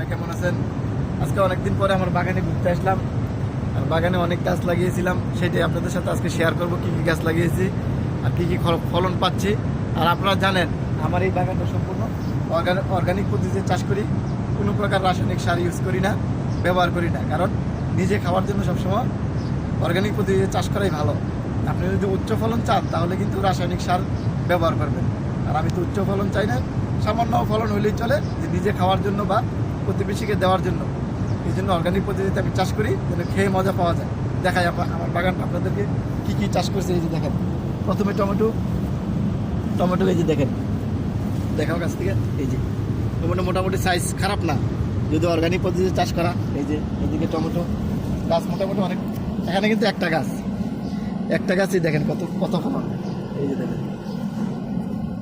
সবাই কেমন আছেন? আজকে অনেকদিন পরে আমার বাগানে ঘুরতে আসলাম। আর বাগানে অনেক গাছ লাগিয়েছিলাম। সেটাই আপনাদের সাথে আজকে শেয়ার করব, কী কী গাছ লাগিয়েছি আর কী কী ফলন পাচ্ছি। আর আপনারা জানেন, আমার এই বাগানটা সম্পূর্ণ অর্গানিক পদ্ধতিতে চাষ করি। কোনো প্রকার রাসায়নিক সার ইউজ করি না, ব্যবহার করি না। কারণ নিজে খাওয়ার জন্য সবসময় অর্গানিক পদ্ধতিতে চাষ করাই ভালো। আপনি যদি উচ্চ ফলন চান, তাহলে কিন্তু রাসায়নিক সার ব্যবহার করবেন। আর আমি তো উচ্চ ফলন চাই না, সামান্য ফলন হলেই চলে। যে নিজে খাওয়ার জন্য বা প্রতিবেশীকে দেওয়ার জন্য। এই জন্য অর্গানিক পদ্ধতিতে আমি চাষ করি, যেন খেয়ে মজা পাওয়া যায়। দেখাই আমার বাগানটা আপনাদেরকে কী কী চাষ করছে, এই যে দেখেন। প্রথমে টমেটো টমেটো এই যে দেখেন। দেখাও কাছ থেকে, এই যে। টমেটো মোটামুটি সাইজ খারাপ না, যদি অর্গানিক পদ্ধতিতে চাষ করা, এই যে, এদিকে টমেটো। গাছ মোটামুটি অনেক এখানে কিন্তু একটা গাছ। একটা গাছই দেখেন কত কত ফলন। এই যে দেখেন।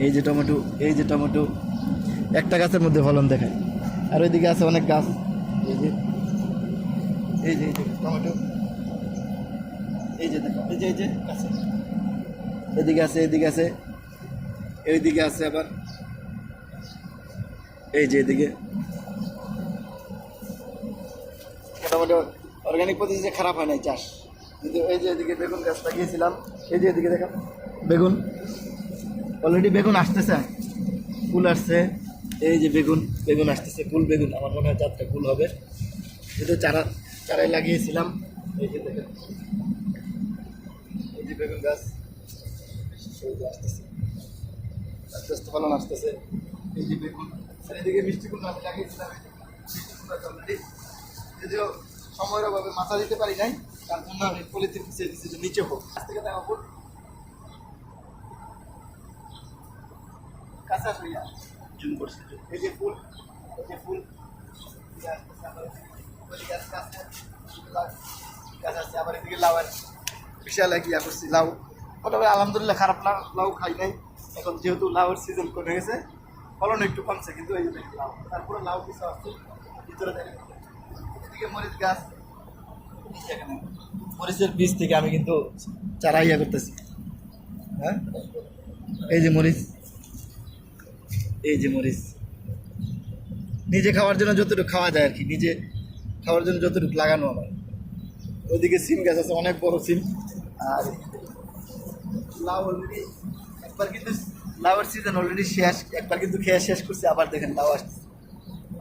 এই যে টমেটো, এই যে টমেটো। একটা গাছের মধ্যে ফলন দেখায় আর ওইদিকে আছে অনেক গাছ। এই যে এই যে টমেটো। এই যে দেখো, এই যে এই যে, আছে। এদিকে আছে এদিকে আছে। এইদিকে আছে আবার। এই যে এদিকে। মোটামুটি অর্গানিক পদ্ধতিতে খারাপ হয় নাই চাষ। কিন্তু এই যে এদিকে বেগুন গাছ লাগিয়েছিলাম, এই যে এদিকে দেখেন বেগুন। অলরেডি বেগুন আসতেছে। ফুল আসছে। এই যে বেগুন বেগুন আসতেছে, ফুল বেগুন, আমার মনে হয় চারটা ফুল হবে। যেহেতু চারা চারাই লাগিয়েছিলাম। এই যে দেখেন, এই যে বেগুন গাছ আসতেছে। আস্তে ফলন আসতেছে। এই যে বেগুন আর এদিকে মিষ্টি কুমড়ো আমি লাগিয়েছিলাম মিষ্টি কুমড়ো অলরেডি যদিও সময়ের অভাবে মাথা দিতে পারি নাই, তার জন্য আমি পলিথিন নিচে হোক। আজ থেকে দেখা ফুল কাঁচা হইয়া জুম করছে। এই যে ফুল এই যে ফুল বিশাল এক ইয়া করছি লাউ। মোটামুটি আলহামদুলিল্লাহ খারাপ না লাউ খাই নাই। এখন যেহেতু লাউয়ের সিজন কমে গেছে ফলন একটু কমছে কিন্তু এই যে দেখি লাউ। তারপরে লাউ কিছু আসছে ভিতরে এদিকে মরিচ গাছ। মরিচের বীজ থেকে আমি কিন্তু চারা ইয়া করতেছি। হ্যাঁ? এই যে মরিচ। এই যে মরিচ। নিজে খাওয়ার জন্য যতটুকু খাওয়া যায় আর কি, নিজে খাওয়ার জন্য যতটুকু লাগানো আমার। ওইদিকে সিম গাছ আছে, অনেক বড় সিম। আর লাউ অলরেডি একবার কিন্তু লাউয়ের সিজন অলরেডি শেষ, একবার কিন্তু খেয়ে শেষ করছে, আবার দেখেন লাউ আসতেছে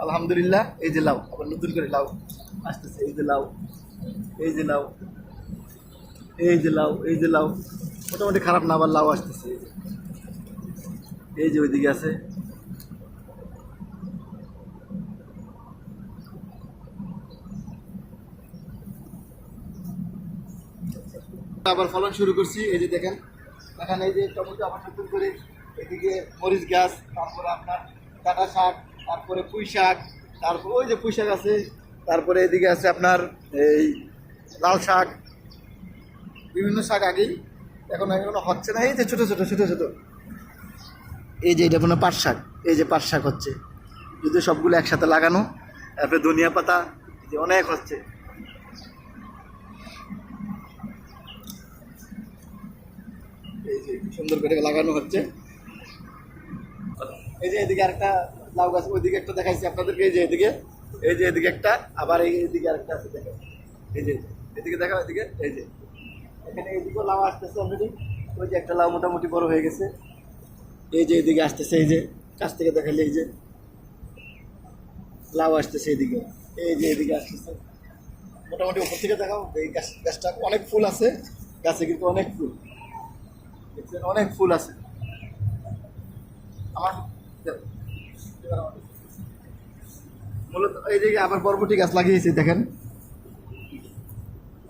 আলহামদুলিল্লাহ, এই যে লাউ, আবার নতুন করে লাউ আসতেছে, এই যে লাউ, এই যে লাউ, এই যে লাউ, এই যে লাউ। মোটামুটি খারাপ না, আবার লাউ আসতেছে। এই যে ওইদিকে আছে। আবার ফলন শুরু করছি। এই যে দেখেন, এখানে এই যে টমেটো আবার নতুন করে এদিকে মরিচ গাছ, তারপরে আপনার ডাটা শাক, তারপরে পুঁই শাক, তারপর ওই যে পুঁই শাক আছে, তারপরে এদিকে আছে আপনার এই লাল শাক, বিভিন্ন শাক আগেই, এখন এখনও হচ্ছে না। এই যে ছোটো ছোটো ছোটো ছোটো। এই যে এটা কোনো পাট শাক, এই যে পাট শাক হচ্ছে। যদি সবগুলো একসাথে লাগানো, তারপরে ধনিয়া পাতা যে অনেক হচ্ছে এই যে সুন্দর করে লাগানো হচ্ছে। এই যে এদিকে আরেকটা লাউ গাছ, ওইদিকে একটা দেখাইছি আপনাদেরকে, এই যে এদিকে, এই যে এদিকে একটা, আবার এই এদিকে আরেকটা আছে, দেখেন। এই যে, এদিকে দেখা এদিকে, এই যে। এখানে এদিকেও লাউ আসতেছে অলরেডি ওই যে একটা লাউ মোটামুটি বড় হয়ে গেছে। এই যে এদিকে আসতেছে, এই যে, কাছ থেকে দেখালে, এই যে। লাউ আসতেছে এদিকে। এই যে এদিকে আসতেছে। মোটামুটি উপর থেকে দেখাও, এই গাছ গাছটা অনেক ফুল আছে। গাছে কিন্তু অনেক ফুল। দেখছেন অনেক ফুল আছে। মূলত এই যে আবার বরবটি গাছ লাগিয়েছি, দেখেন।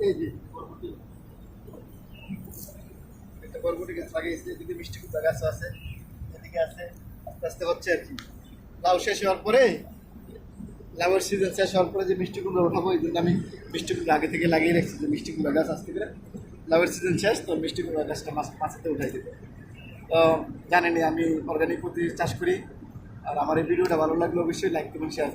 এই যে বরবটি। একটা বরবটি গাছ লাগিয়েছি, এদিকে মিষ্টি কুমড়া গাছ আছে, এদিকে আছে, আস্তে আস্তে হচ্ছে আর কি। লাউ শেষ হওয়ার পরে, লাউয়ের সিজন শেষ হওয়ার পরে যে মিষ্টি কুমড়া উঠাবো এই জন্য আমি মিষ্টি কুমড়া আগে থেকে লাগিয়ে রাখছি, যে মিষ্টি কুমড়া গাছ আসতে করে। লাউয়ের সিজন শেষ, তো মিষ্টি কুমড়া গাছটা মাছ মাছাতে উঠাই দিতে তো জানেনি আমি অর্গানিক পদ্ধতি চাষ করি। আর আমার এই ভিডিওটা ভালো লাগলে অবশ্যই লাইক করবেন। শেয়ার